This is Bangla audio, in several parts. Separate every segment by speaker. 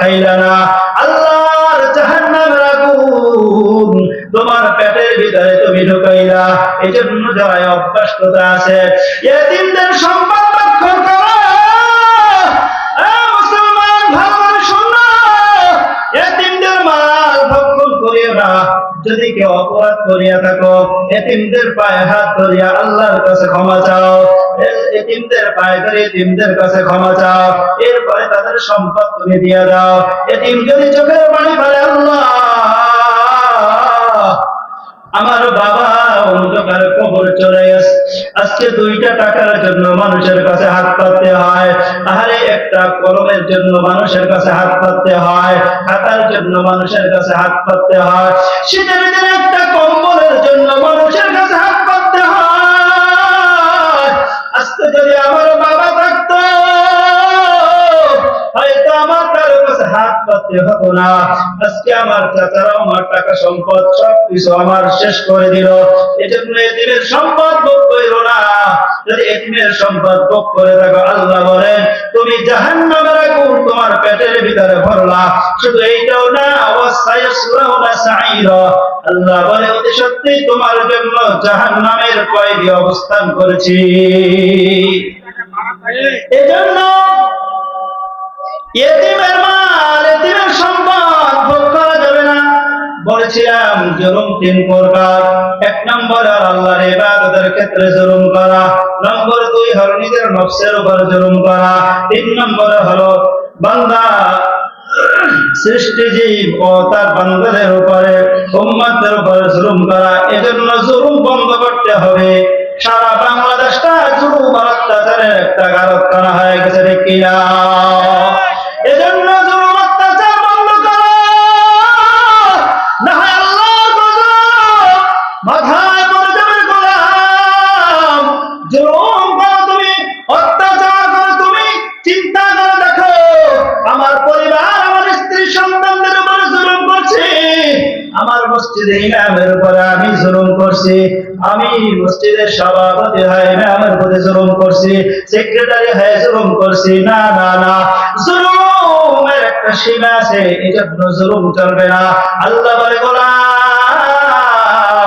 Speaker 1: খাইলা না। আল্লাহর তোমার পেটের ভিতরে তুমি ঢুকাইলা। জন্য যারা অভ্যাসতা আছে সম্পদ রক্ষণ যদি কেউ অপরাধ করিয়া থাকো, এতিমদের পায়ে হাত ধরিয়া আল্লাহর কাছে ক্ষমা চাও। এতিমদের পায়ে ধরে এতিমদের কাছে ক্ষমা চাও। এরপরে তাদের সম্পদ তুমি দিয়ে দাও। এতিম যদি চোখের পানি ফেলে আল্লাহ আমার বাবা অন্ধকার কবর চলে গেছে। আজকে দুইটা টাকার জন্য মানুষের কাছে হাত পাততে হয়। আহারে একটা কলমের জন্য মানুষের কাছে হাত পাততে হয়। খাতার জন্য মানুষের কাছে হাত পাততে হয়। শীতের দিনে একটা কম্বলের জন্য মানুষের কাছে হাত পাততে হয়। আজকে যদি আমার বাবা পাততে হতো না। আজকে আমার চাচারা আমার টাকা সম্পদ সব কিছু আমার শেষ করে দিল। এজন্য সম্পদ ভোগ করিল না। যদি সম্পদ ভোগ করে থাকো আল্লাহ বলেন তুমি জাহান্নামের আগুন তোমার পেটের ভিতরে ভরলা। শুধু এইটাও না অবস্থায় সাইরা আল্লাহ বলে অতি সত্যি তোমার জন্য জাহান্নামের কয়েদি অবস্থান করেছি। এজন্য এতিমের বলেছিলাম, জুলুম তিন প্রকার। এক নম্বর হলো আল্লাহর ইবাদতের ক্ষেত্রে জুলুম করা। নম্বর দুই হলো নিজের নফসের উপর জুলুম করা। তিন নম্বর হলো বান্দা সৃষ্টিজীব ও তার বান্দাদের উপরে উপরে জুলুম করা। এজন্য জুলুম বন্ধ করতে হবে। সারা বাংলাদেশটা জুলুম অত্যাচারের একটা কারখানা হয়ে গেছে কিনা? জুলুম করো তুমি, অত্যাচার করো তুমি, চিন্তা করে দেখো, আমার পরিবার, আমার স্ত্রী সন্তানদের উপরে জুলুম করছে। আমার মসজিদে ইমামের উপরে আমি জুলুম করছি, আমি মসজিদের সভাপতি হয় ইমামের উপরে জুলুম করছি, সেক্রেটারি হয়ে জুলুম করছি। না না না, জুলুমের একটা সীমা আছে এই জন্য জুলুম চলবে না। আল্লাহ বলে গোলাম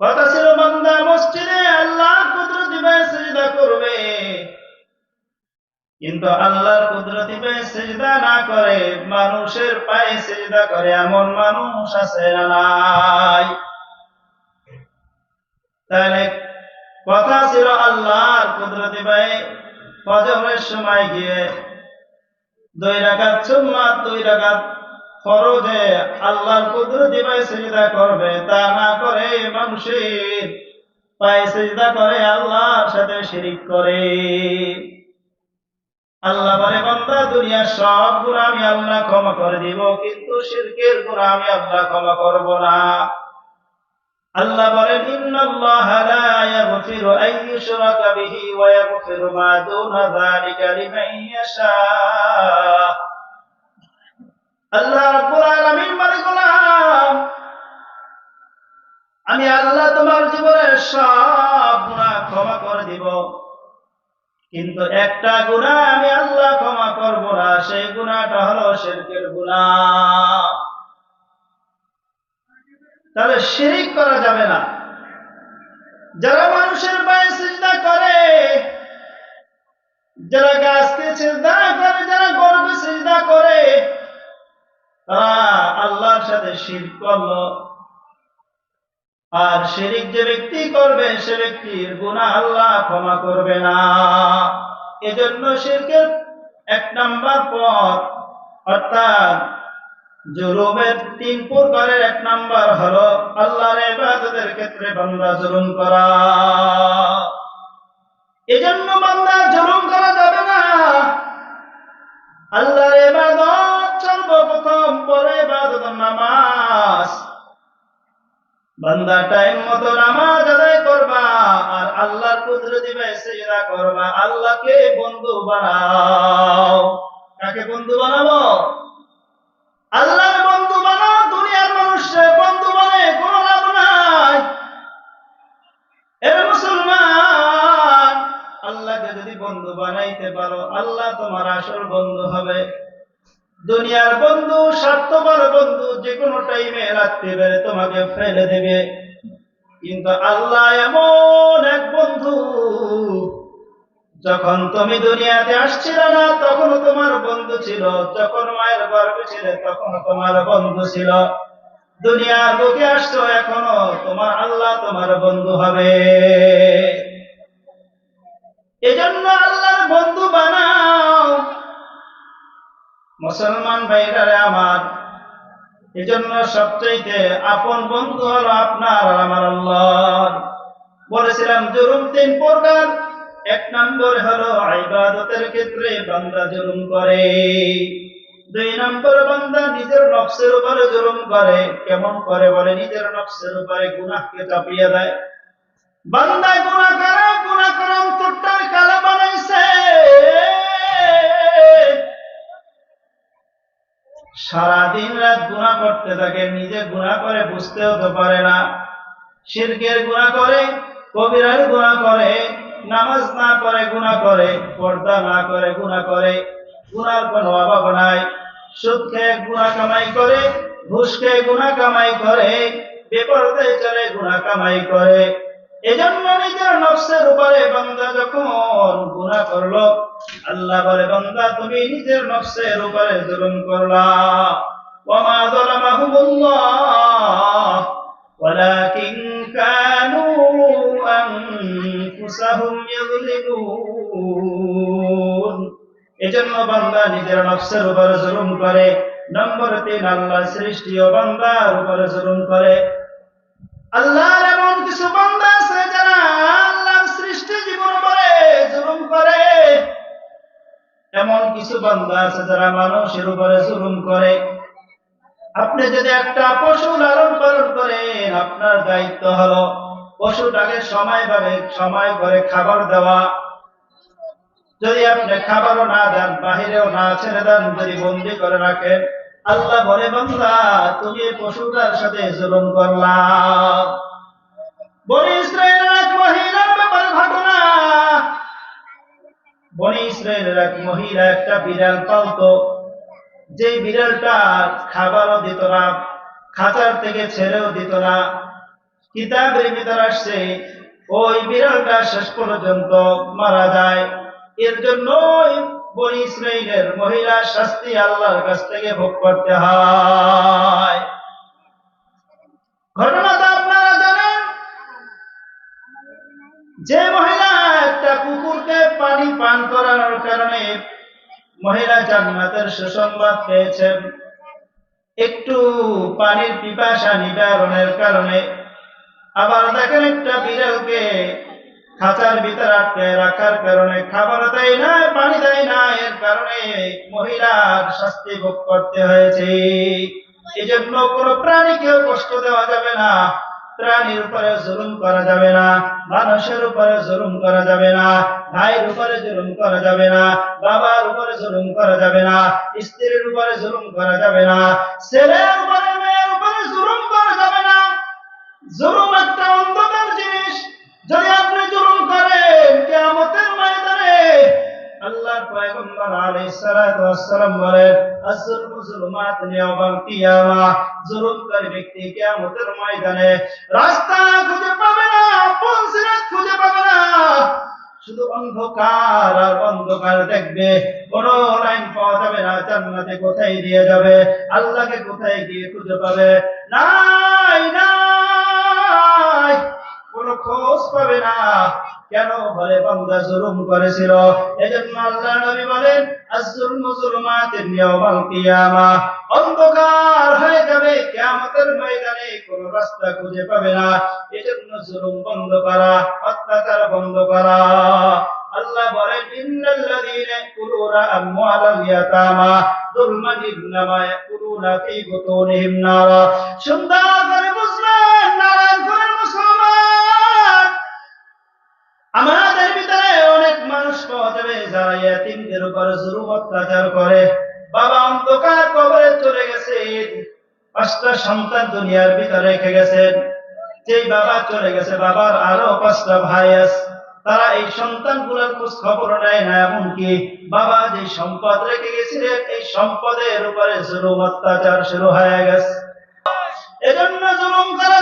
Speaker 1: কথা ছিল বান্দা মসজিদে, আল্লাহ কুদরতি পায়ে সেজদা করবে। কিন্তু আল্লাহর কুদরতি পায়ে সেজদা না করে, মানুষের পায়ে সেজদা করে এমন মানুষ আছে নাই। তাহলে কথা ছিল আল্লাহর কুদরতি পায়ে। ফজরের সময় গিয়ে দুই রাকাত সুন্নাত দুই রাকাত ফরজে আল্লাহর কুদরতি পায়ে সেজদা করবে, তা না করে মানুষের পায়ে সেজদা করে আল্লাহর সাথে শিরিক করে। আল্লাহ বলে, বান্দা, দুনিয়ার সব গুণ আমি আল্লাহ ক্ষমা করে দিব, কিন্তু শিরকের গুণ আমি আল্লাহ ক্ষমা করব না। আল্লাহ বলেন, ইন্নাল্লাহ লা ইয়াগফিরু আন ইউশরাকা বিহি ওয়া ইয়াগফিরু মা দুনা যালিকা লিমান ইয়াশা। আমি আল্লাহ তোমার জীবনের সব গুনাহ ক্ষমা করে দিব। কিন্তু একটা গুনাহ আমি আল্লাহ ক্ষমা করব না, সেই গুনাহটা হলো শিরকের গুনাহ। তাহলে শিরিক করা যাবে না। যারা মানুষের পায়ে সিজদা করে, যারা গাছকে সিজদা করে, যারা গরুকে সিজদা করে তারা আল্লাহর সাথে শির করল। আর শিরিক যে ব্যক্তি করবে, সে ব্যক্তির গুনাহ আল্লাহ ক্ষমা করবে না। এজন্য শিরকের এক নাম্বার পথ, অর্থাৎ জুলুমের তিন প্রকারের এক নাম্বার হলো আল্লাহর ইবাদতের ক্ষেত্রে বান্দা জুলুম করা। এজন্য বান্দা জুলুম করা যাবে না। আল্লাহর ইবাদত ইবাদত নামাজ। বান্দা টাইম মতো নামাজ আদায় করবা আর আল্লাহর কুদরতি সেজদা করবা। আল্লাহকে বন্ধু বানাও। কাকে বন্ধু বানাবো? টাইমে রাখতে তোমাকে ফেলে দেবে। কিন্তু আল্লাহ এমন এক বন্ধু, যখন তুমি দুনিয়াতে আসছিল না তখন তোমার বন্ধু ছিল। যখন মায়ের গর্ভে ছিলে তখন তোমার বন্ধু ছিল। দুনিয়ার বুকে আসছো এখনও, তোমার আল্লাহ তোমার বন্ধু হবে। এজন্য আল্লাহর বন্ধু বানাও। মুসলমান ভাইরারে আমার এজন্য সবচাইতে আপন বন্ধু হলো আপনার আমার আল্লাহ বলেছিলাম, জুলুম তিন প্রকার। এক নম্বর হলো ইবাদতের ক্ষেত্রে বান্দা জুলুম করে। দুই নম্বর, বান্দা নিজের নফসের উপরে জুলুম করে। কেমন করে বলে? নিজের নফসের উপরে গুনাহকে চাপিয়ে দেয়। বান্দা গুনাহ করে গুনাহ করে অন্তরটার সারা দিন রাত গুণা করতে থাকে, নিজে গুণা করে বুঝতেও তো পারে না। শিরকের গুণা করে, কবিরার গুণা করে, নামাজ না করে গুণা করে, পর্দা না করে গুণা করে। গুনার কোনো অভাব নাই। সুদ খেয়ে গুণা কামাই করে, ঘুষ খেয়ে গুণা কামাই করে বেপরদায় চলে গুণা কামাই করে। এজন্য নিজের নফসের উপরে বান্দা যখন গুনাহ করল আল্লাহ বলে বান্দা তুমি নিজের নফসের উপরে জুলুম করলা ওয়ামা যালামাহুমুল্লাহ ولكن كانوا أنفسهم يظلمون এজন্য বান্দা নিজের নফসের উপরে জুলুম করে নম্বর তিন আল্লাহ সৃষ্টি ও বান্দার উপরে জুলুম করে আল্লাহর এমন কিছু বান্দা আছে যারা আল্লাহর সৃষ্টি জীবন উপরে জুলুম করে এমন কিছু বান্দা আছে যারা মানুষের উপরে জুলুম করে। আপনি যদি একটা পশু লালন পালন করেন, আপনার দায়িত্ব হলো পশুটাকে সময় ভাবে সময় করে খাবার দেওয়া। যদি আপনি খাবারও না দেন, বাহিরেও না ছেড়ে দেন, যদি বন্দি করে রাখেন, আল্লাহ বলে, বান্দা, তুমি পশুটার সাথে জুলুম করলা। বনি ইসরায়েলের বনি ইসরায়েলের এক মহিলা, একটা বিড়াল পালতো। যে বিড়ালটা খাবারও দিত না, খাঁচার থেকে ছেড়েও দিত না। কিতাবের ভিতর আসছে, ওই বিড়ালটা শেষ পর্যন্ত মারা যায়। এর জন্যই বনি ইসরায়েলের মহিলা শাস্তি আল্লাহর কাছ থেকে ভোগ করতে হয়। ঘটনাটা আপনারা জানেন? যে মহিলা পানি পান করানোর কারণে মহিলা জান্নাতের সুসংবাদ পেয়েছেন। একটু পানির পিপাসা নিবারণের কারণে। আবার দেখেন একটা বিড়ালকে খাঁচার ভিতর আটকে রাখার কারণে খাবার দেয় না, পানি দেয় না, এর কারণে মহিলার শাস্তি ভোগ করতে হয়েছে। এই জন্য কোনো প্রাণীকেও কষ্ট দেওয়া যাবে না। প্রাণীর উপরে জুলুম করা যাবে না, মানুষের উপরে জুলুম করা যাবে না, ভাইয়ের উপরে জুলুম করা যাবে না, বাবার উপরে জুলুম করা যাবে না, স্ত্রীর উপরে জুলুম করা যাবে না, ছেলের উপরে, মেয়ের উপরে জুলুম করা যাবে না। জুলুম একটা অন্ধকার জিনিস। যদি আপনি জুলুম করেন ময়দানে না না। অন্ধকার দেখবে, কোন লাইন পাওয়া যাবে না, জান্নাতে কোথায় দিয়ে যাবে, আল্লাহকে কোথায় গিয়ে খুঁজে পাবে? নাই কোন খোঁজ পাবে না। কেন বলে বান্দা জুলুম করেছিল? এজন্য আল্লাহ নবী বলেন, আজ-জুলমু যুলুমাতুন ইয়াওমাল কিয়ামা। অন্ধকার হয়ে যাবে কিয়ামত কেয়ামতের ময়দানে কোন রাস্তা খুঁজে পাবে না। এজন্য জুলুম বন্ধ করা, অত্যাচার বন্ধ করা। আল্লাহ বলেন, ইন্নাল্লাযীনা ইয়াকুলুনা আমওয়ালাল ইয়াতামা। যুলমান ইন্নামা ইয়াকুলুনা ফী বুতুনিহিম নারা। সুন্দর করে বুঝলেন নারায়ণ আমাদের ভিতরে অনেক মানুষ পাওয়া যাবে যারা ইয়াতিমদের উপর জুলুম অত্যাচার করে। বাবা অন্ধকার কবরে চলে গেছেন পাঁচটা সন্তান দুনিয়ার ভিতরে রেখে গেছেন যেই বাবা চলে গেছে, বাবার আরও পাঁচটা ভাই আছে। তারা এই সন্তানগুলোর খোঁজ খবর নেয় না, এমনকি বাবা যে সম্পদ রেখে গেছিলেন, এই সম্পদের উপরে জুলুম অত্যাচার শুরু হয়ে গেছে। এজন্য জুলুম করা